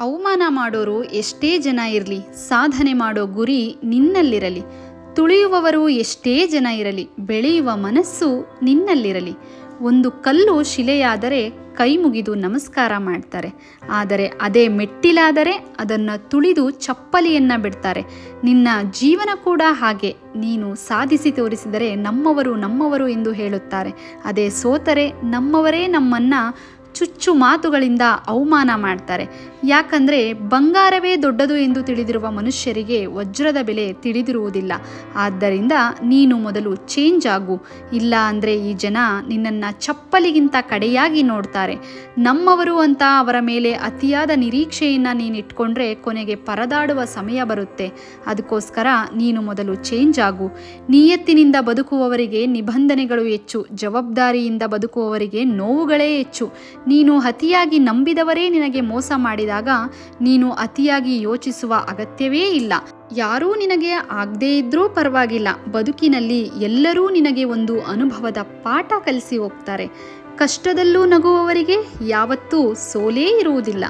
ಅವಮಾನ ಮಾಡೋರು ಎಷ್ಟೇ ಜನ ಇರಲಿ, ಸಾಧನೆ ಮಾಡೋ ಗುರಿ ನಿನ್ನಲ್ಲಿರಲಿ. ತುಳಿಯುವವರು ಎಷ್ಟೇ ಜನ ಇರಲಿ, ಬೆಳೆಯುವ ಮನಸ್ಸು ನಿನ್ನಲ್ಲಿರಲಿ. ಒಂದು ಕಲ್ಲು ಶಿಲೆಯಾದರೆ ಕೈ ಮುಗಿದು ನಮಸ್ಕಾರ ಮಾಡ್ತಾರೆ. ಆದರೆ ಅದೇ ಮೆಟ್ಟಿಲಾದರೆ ಅದನ್ನು ತುಳಿದು ಚಪ್ಪಲಿಯನ್ನು ಬಿಡ್ತಾರೆ. ನಿನ್ನ ಜೀವನ ಕೂಡ ಹಾಗೆ. ನೀನು ಸಾಧಿಸಿ ತೋರಿಸಿದರೆ ನಮ್ಮವರು ನಮ್ಮವರು ಎಂದು ಹೇಳುತ್ತಾರೆ. ಅದೇ ಸೋತರೆ ನಮ್ಮವರೇ ನಮ್ಮನ್ನು ಚುಚ್ಚು ಮಾತುಗಳಿಂದ ಅವಮಾನ ಮಾಡ್ತಾರೆ. ಯಾಕಂದರೆ ಬಂಗಾರವೇ ದೊಡ್ಡದು ಎಂದು ತಿಳಿದಿರುವ ಮನುಷ್ಯರಿಗೆ ವಜ್ರದ ಬೆಲೆ ತಿಳಿದಿರುವುದಿಲ್ಲ. ಆದ್ದರಿಂದ ನೀನು ಮೊದಲು ಚೇಂಜ್ ಆಗು. ಇಲ್ಲ ಅಂದರೆ ಈ ಜನ ನಿನ್ನನ್ನು ಚಪ್ಪಲಿಗಿಂತ ಕಡೆಯಾಗಿ ನೋಡ್ತಾರೆ. ನಮ್ಮವರು ಅಂತ ಅವರ ಮೇಲೆ ಅತಿಯಾದ ನಿರೀಕ್ಷೆಯನ್ನು ನೀನು ಇಟ್ಕೊಂಡ್ರೆ ಕೊನೆಗೆ ಪರದಾಡುವ ಸಮಯ ಬರುತ್ತೆ. ಅದಕ್ಕೋಸ್ಕರ ನೀನು ಮೊದಲು ಚೇಂಜ್ ಆಗು. ನಿಯತ್ತಿನಿಂದ ಬದುಕುವವರಿಗೆ ನಿಬಂಧನೆಗಳು ಹೆಚ್ಚು, ಜವಾಬ್ದಾರಿಯಿಂದ ಬದುಕುವವರಿಗೆ ನೋವುಗಳೇ ಹೆಚ್ಚು. ನೀನು ಅತಿಯಾಗಿ ನಂಬಿದವರೇ ನಿನಗೆ ಮೋಸ ಮಾಡಿದಾಗ ನೀನು ಅತಿಯಾಗಿ ಯೋಚಿಸುವ ಅಗತ್ಯವೇ ಇಲ್ಲ. ಯಾರೂ ನಿನಗೆ ಆಗದೇ ಇದ್ರೂ ಪರವಾಗಿಲ್ಲ. ಬದುಕಿನಲ್ಲಿ ಎಲ್ಲರೂ ನಿನಗೆ ಒಂದು ಅನುಭವದ ಪಾಠ ಕಲಿಸಿ ಹೋಗ್ತಾರೆ. ಕಷ್ಟದಲ್ಲೂ ನಗುವವರಿಗೆ ಯಾವತ್ತೂ ಸೋಲೇ ಇರುವುದಿಲ್ಲ.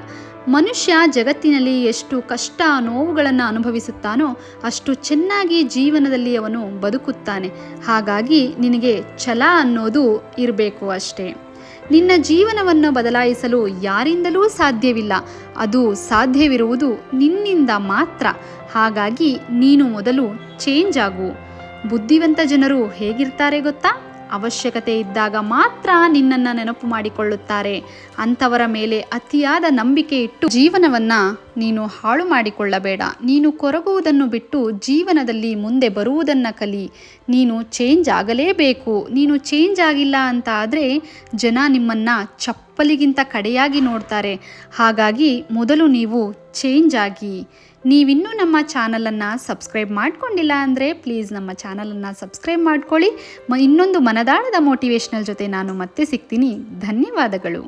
ಮನುಷ್ಯ ಜಗತ್ತಿನಲ್ಲಿ ಎಷ್ಟು ಕಷ್ಟ ನೋವುಗಳನ್ನು ಅನುಭವಿಸುತ್ತಾನೋ ಅಷ್ಟು ಚೆನ್ನಾಗಿ ಜೀವನದಲ್ಲಿ ಅವನು ಬದುಕುತ್ತಾನೆ. ಹಾಗಾಗಿ ನಿನಗೆ ಛಲ ಅನ್ನೋದು ಇರಬೇಕು ಅಷ್ಟೇ. ನಿನ್ನ ಜೀವನವನ್ನು ಬದಲಾಯಿಸಲು ಯಾರಿಂದಲೂ ಸಾಧ್ಯವಿಲ್ಲ. ಅದು ಸಾಧ್ಯವಿರುವುದು ನಿನ್ನಿಂದ ಮಾತ್ರ. ಹಾಗಾಗಿ ನೀನು ಮೊದಲು ಚೇಂಜ್ ಆಗು. ಬುದ್ಧಿವಂತ ಜನರು ಹೇಗಿರ್ತಾರೆ ಗೊತ್ತಾ? ಅವಶ್ಯಕತೆ ಇದ್ದಾಗ ಮಾತ್ರ ನಿನ್ನನ್ನು ನೆನಪು ಮಾಡಿಕೊಳ್ಳುತ್ತಾರೆ. ಅಂಥವರ ಮೇಲೆ ಅತಿಯಾದ ನಂಬಿಕೆ ಇಟ್ಟು ಜೀವನವನ್ನು ನೀನು ಹಾಳು ಮಾಡಿಕೊಳ್ಳಬೇಡ. ನೀನು ಕೊರಗುವುದನ್ನು ಬಿಟ್ಟು ಜೀವನದಲ್ಲಿ ಮುಂದೆ ಬರುವುದನ್ನು ಕಲಿ. ನೀನು ಚೇಂಜ್ ಆಗಲೇಬೇಕು. ನೀನು ಚೇಂಜ್ ಆಗಿಲ್ಲ ಅಂತ ಆದರೆ ಜನ ನಿಮ್ಮನ್ನು ಚಪ್ಪಲಿಗಿಂತ ಕಡೆಯಾಗಿ ನೋಡ್ತಾರೆ. ಹಾಗಾಗಿ ಮೊದಲು ನೀವು ಚೇಂಜ್ ಆಗಿ. ನೀವಿನ್ನೂ ನಮ್ಮ ಚಾನಲನ್ನು ಸಬ್ಸ್ಕ್ರೈಬ್ ಮಾಡ್ಕೊಂಡಿಲ್ಲ ಅಂದರೆ ಪ್ಲೀಸ್ ನಮ್ಮ ಚಾನಲನ್ನು ಸಬ್ಸ್ಕ್ರೈಬ್ ಮಾಡ್ಕೊಳ್ಳಿ. ಇನ್ನೊಂದು ಮನದಾಳದ ಮೋಟಿವೇಶ್ನಲ್ ಜೊತೆ ನಾನು ಮತ್ತೆ ಸಿಗ್ತೀನಿ. ಧನ್ಯವಾದಗಳು.